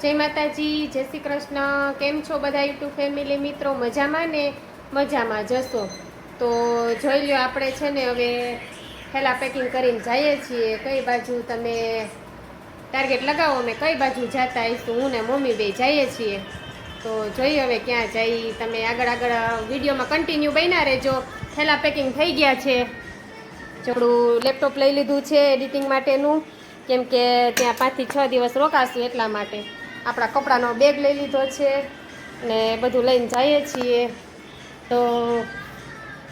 જય માતાજી, જય શ્રી કૃષ્ણ. કેમ છો બધા યુટ્યુબ ફેમિલી મિત્રો? મજામાં ને? મજામાં, જશો. તો જોઈ લ્યો આપણે છે ને હવે થેલા પેકિંગ કરીને જઈએ છીએ. કઈ બાજુ તમે ટાર્ગેટ લગાવો? અમે કઈ બાજુ જતા આવીશું? હું ને મમ્મી બે જઈએ છીએ. તો જોઈએ હવે ક્યાં જઈ. તમે આગળ આગળ વિડીયોમાં કન્ટિન્યુ બન્યા રહેજો. થેલા પેકિંગ થઈ ગયા છે. થોડું લેપટોપ લઈ લીધું છે એડિટિંગ માટેનું. કેમ કે ત્યાં પાંચથી છ દિવસ રોકાશું એટલા માટે. આપણા કપડાનો બેગ લઈ લીધો છે ને બધું લઈને જઈએ છીએ. તો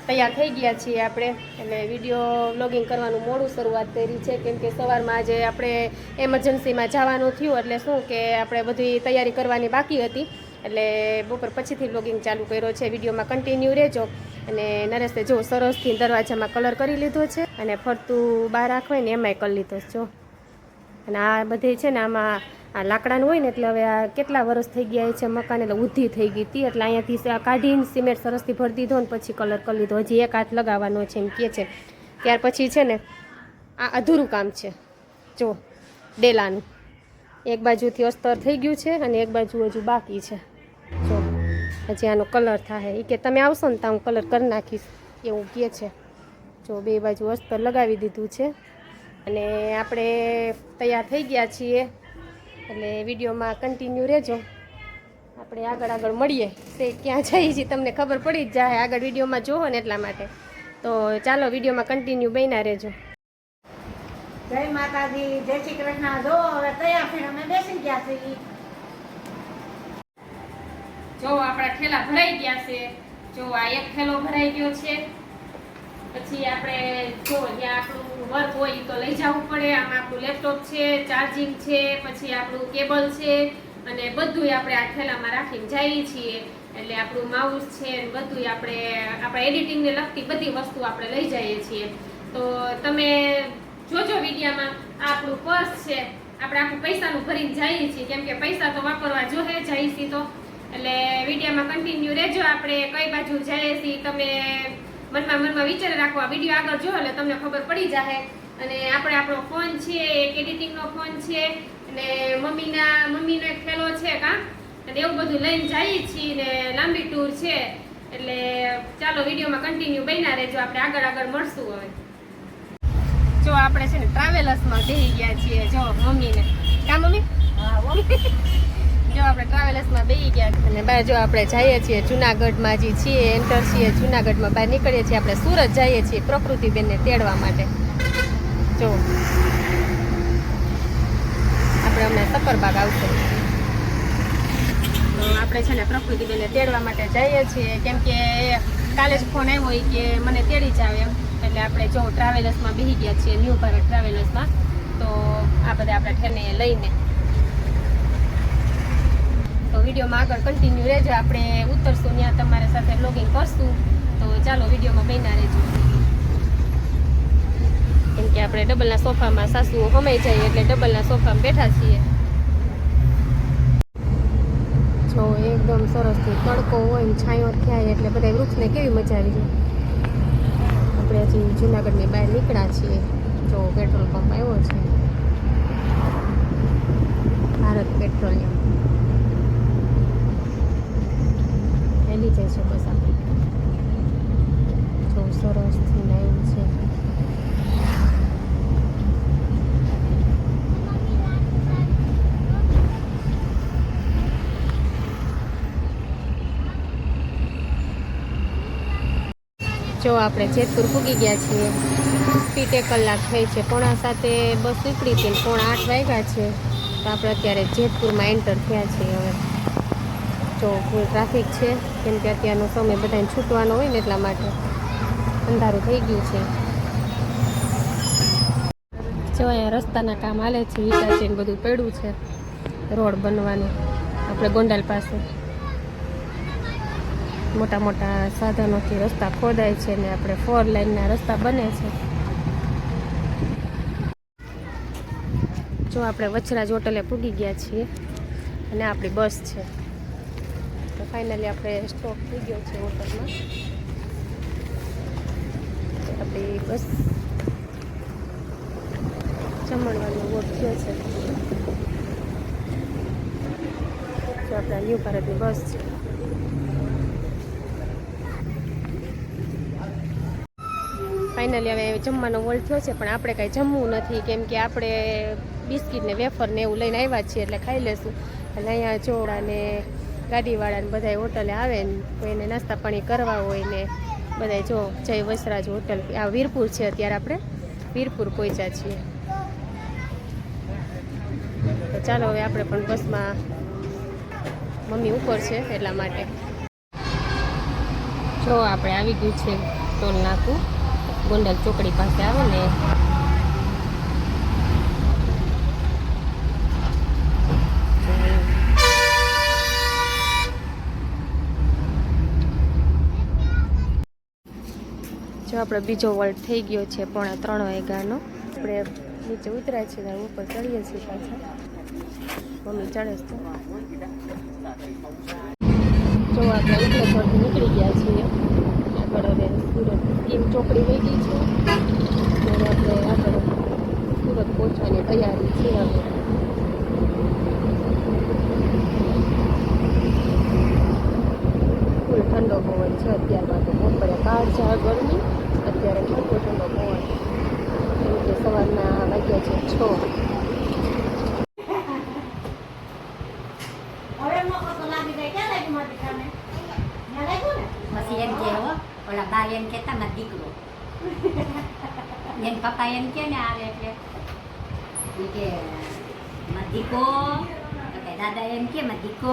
તૈયાર થઈ ગયા છીએ આપણે. એટલે વીડિયો વ્લોગિંગ કરવાનું મોડું શરૂઆત કરી છે. કેમ કે સવારમાં આજે આપણે એમરજન્સીમાં જવાનું થયું. એટલે શું કે આપણે બધી તૈયારી કરવાની બાકી હતી. એટલે બપોર પછીથી વ્લોગિંગ ચાલુ કર્યો છે. વિડીયોમાં કન્ટિન્યુ રહેજો. અને નરેશે જો સરસથી દરવાજામાં કલર કરી લીધો છે. અને ફરતું બહાર રાખવાય ને એમાંય કરી લીધો જો. અને આ બધી છે ને આમાં આ લાકડાનું હોય ને એટલે હવે આ કેટલા વર્ષ થઈ ગયા છે મકાન, એટલે ઉધી થઈ ગઈ હતી. એટલે અહીંયાથી કાઢીને સિમેન્ટ સરસથી ભરી દીધો ને પછી કલર કરી લીધો. હજી એક હાથ લગાવવાનો છે એમ કહે છે. ત્યાર પછી છે ને આ અધૂરું કામ છે. જો, ડેલાનું. એક બાજુથી અસ્તર થઈ ગયું છે અને એક બાજુ હજુ બાકી છે. જો, હજી આનો કલર થાય એ કે તમે આવશો ને તો હું કલર કરી નાખીશ એવું કહે છે. જો, બે બાજુ અસ્તર લગાવી દીધું છે. અને આપણે તૈયાર થઈ ગયા છીએ એટલે વિડીયોમાં કન્ટિન્યુ રહેજો. આપણે આગળ આગળ મળીએ. તે ક્યાં જઈએ છીએ તમને ખબર પડી જ જાય. આગળ વિડીયોમાં જોવો ને એટલા માટે. તો ચાલો વિડીયોમાં કન્ટિન્યુ બન્યા રહેજો. જય માતાજી, જય શ્રી કૃષ્ણ. જો, હવે તૈયાર થઈને અમે બેસી ગયા છીએ. જો, આપણા ઠેલા ભરાઈ ગયા છે. જો, આ એક ઠેલો ભરાઈ ગયો છે. પછી આપણે, જો અહીંયા આપણું વર્ક હોય તો લઈ જવું પડે. આમાં આપણું લેપટોપ છે ચાર્જિંગ છે, પછી આપણું કેબલ છે અને બધું આપણે આ થેલામાં રાખીને જઈએ છીએ. એટલે આપણું માઉસ છે ને બધું આપણે, આપણા એડિટિંગને લગતી બધી વસ્તુ આપણે લઈ જઈએ છીએ. તો તમે જોજો વિડીયામાં આપણું પર્સ છે. આપણે આખું પૈસાનું ભરીને જઈએ છીએ. કેમ કે પૈસા તો વાપરવા જોહે જઈએ છીએ તો. એટલે વિડીયામાં કન્ટિન્યુ રહેજો. આપણે કઈ બાજુ જઈએ છીએ, તમે મનમાં મનમાં વિચારે રાખો. આ વીડિયો આગળ જોયો એટલે તમને ખબર પડી જાય અને આપણે આપણો ફોન છે, એક એડિટિંગનો ફોન છે, અને મમ્મીના, મમ્મીનો એક થેલો છે કાં અને એવું બધું લઈને જઈએ છીએ ને લાંબી ટૂર છે. એટલે ચાલો વિડીયોમાં કન્ટિન્યુ બન્યા રહેજો. આપણે આગળ આગળ મળશું હવે. જો આપણે છે ને ટ્રાવેલર્સમાં બેસી ગયા છીએ, જો મમ્મીને. કા મમ્મી? હો. જો આપણે ટ્રાવેલર્સમાં બેસી ગયા અને બહાર જો આપણે જઈએ છીએ જુનાગઢમાં જે છીએ એન્ટર છીએ જુનાગઢમાં, બહાર નીકળીએ છીએ, આપણે સુરત જઈએ છીએ પ્રકૃતિબેનને તેડવા માટે. જો. આપણે હમણાં સફરબાગ આવશે. તો આપણે છે ને પ્રકૃતિબેનને તેડવા માટે જઈએ છીએ. કેમ કાલે જ ફોન આવ્યો હોય કે મને તેડી જાવ એમ. એટલે આપણે જો ટ્રાવેલર્સમાં બેસી ગયા છીએ, ન્યૂ ભારત ટ્રાવેલર્સમાં તો આ બધા આપણે ઠેરને લઈને. તો વિડીયોમાં આગળ કન્ટિન્યુ રહેજો. આપણે ઉતરશું ત્યાં તમારા સાથે લોગિંગ કરશું. તો ચાલો વિડીયોમાં બન્યા રહેજો. કેમ કે આપણે ડબલના સોફામાં સાસુ હમાઈ જઈએ એટલે ડબલના સોફામાં બેઠા છીએ. જો, એકદમ સરસથી તડકો હોય ને છાંયો થાય એટલે બધા વૃક્ષને કેવી મજા આવી જાય. આપણે હજી જુનાગઢની બહાર નીકળ્યા છીએ. જો, પેટ્રોલ પંપ આવ્યો છે. ભારત પેટ્રોલિયમ. જાય છે બસ આપણે જો સરસથી લાઈન છે જો આપણે જેતપુર પૂગી ગયા છીએ પીટે કલાક થઈ છે, પોણા સાથે બસ નીકળી હતી પોણા આઠ વાગ્યા છે. તો આપણે અત્યારે જેતપુરમાં એન્ટર થયા છીએ હવે. જો ફૂલ ટ્રાફિક છે. કેમ કે અત્યારનો સમય બધાને છૂટવાનો હોય ને એટલા માટે અંધારું થઈ ગયું છે. જો અહીંયા રસ્તાના કામ હાલે છે વિચાર છે બધું પડ્યું છે, રોડ બનવાનું, આપણે ગોંડલ પાસે. મોટા મોટા સાધનોથી રસ્તા ખોદાય છે ને આપણે ફોર લાઈનના રસ્તા બને છે. જો આપણે વછરાજ હોટલે પૂગી ગયા છીએ અને આપણી બસ છે. તો ફાઇનલી આપણે સ્ટોપ થઈ ગયો છે હોટલમાં. આપણી બસ જમણવાનો વોટ થયો છે. તો આપણા ન્યૂ ભારતની બસ છે. ફાઇનલી હવે જમવાનો વોલ થયો છે, પણ આપણે કાંઈ જમવું નથી, કેમ કે આપણે બિસ્કિટ ને વેફર ને એવું લઈને આવ્યા છીએ એટલે ખાઈ લેશું. એટલે અહીંયા જોડા ને ગાડીવાળાને બધા હોટલે આવે ને કોઈને નાસ્તા પાણી કરવા હોય ને બધા જો જય વસરાજ હોટલ. આ વીરપુર છે અત્યારે આપણે. વીરપુર પહોંચ્યા છીએ. તો ચાલો હવે આપણે પણ બસમાં મમ્મી ઉપર છે એટલા માટે. જો આપણે આવી ગયું છે ટોલ નાકું. ગોંડલ ચોકડી પાસે આવે ને. જો આપણે બીજો વર્લ્ડ થઈ ગયો છે પોણા ત્રણ વાગ્યાનો. આપણે નીચે ઉતર્યા છીએ ઉપર ચડીએ છીએ પાછા. મમ્મી ચડે છે. જો આપણે ઉપલેશ્વરથી નીકળી ગયા છીએ. આગળ હવે સુરત સ્કીમ ચોકડી વહી ગઈ છે. ત્યારે આપણે આગળ સુરત પહોંચવાની તૈયારી છે હવે. ઠંડો પવન છે અત્યારમાં તો બપોરે બહાર છે ગરમી. અત્યારે ઠંડો ઠંડો પવન કેમ કે સવારના વાગ્યા છે છ. ઓલા બા એમ મારો દીકરો. એમ પપ્પા એમ કે ને આવે એટલે. કે દીકો દાદા એમ કે મારો દીકો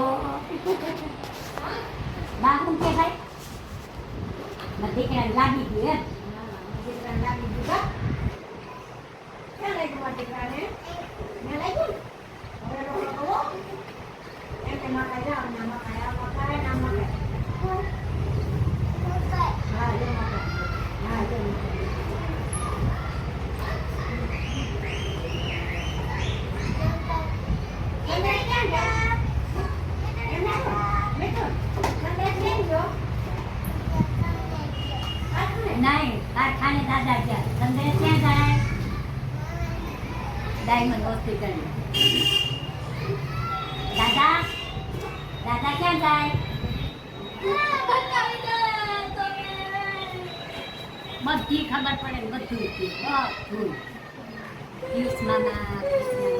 બા શું કે ભાઈ? દીકરાને લાગી ગયું એમ. દીકરાને લાગી ગયું કા? ક્યાં લાગ્યું મારી દીકરાને ત્યાં લાગ્યું ને હવે લોકો કહો એમ કે મકાઈ જાઓ ના મકાઈ આ મકાઈ ના મકાઈ હા જો મકાઈ હા જો મકાઈ તમે ક્યાં જાઓ? એમ ના મિથુન, તમે કેમ છો? હાથને? નહીં કારખાને દાદા ગયા સંદેશ ક્યાં જાય ડાયમંડ હોસ્પિટલ દાદા દાદા ક્યાં જાય બધી ખબર પડે ને બધું બધું પિયુષ મામા કૃષ્ણ